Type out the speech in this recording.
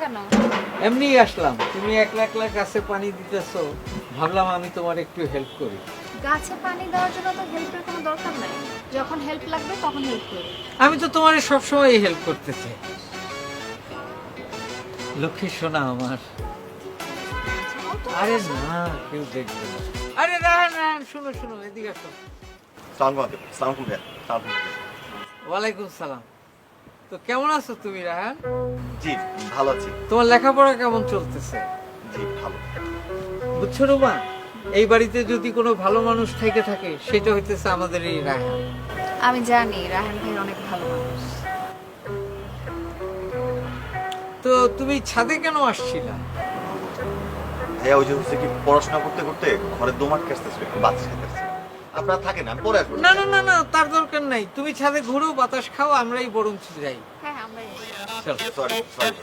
কেন? এমনি আসলাম। তুমি একলা একলা গাছে পানি দিতেছো। ভাবলাম আমি তোমার একটু হেল্প করি। গাছে পানি দেওয়ার জন্য তো হেল্পের কোনো দরকার নাই। যখন হেল্প লাগবে তখন হেল্প করবে আমি তো তোমার সবসময় হেল্প করতে চাই। লক্ষ্মী সোনা আমার। আরে না কেউ দেখবে না। আরে রাহান রাহান শুনো শুনো এদিকে আসো। সালাম আলাইকুম সালাম আলাইকুম আলাইকুম। ওয়ালাইকুম সালাম। তো কেমন আছো তুমি রাহান জি ভালো আছি। তোমার লেখাপড়া কেমন চলতেছে? জি ভালো। বুঝছ রুমা এই বাড়িতে যদি কোনো ভালো মানুষ থেকে থাকে সেটা হইতেছে আমাদের এই রাহান আমি জানি রাহান ভাই অনেক ভালো মানুষ। তো তুমি ছাদে কেন আসছিলা? ভাইয়া ওই যে হচ্ছে কি পড়াশোনা করতে করতে ঘরে দোমাট কাটতেছিল খেতেছে আপনারা থাকেন আমি পরে না না না না তার দরকার নাই। তুমি ছাদে ঘুরো বাতাস খাও আমরাই বরং যাই। হ্যাঁ আমরাই চল। Sorry sorry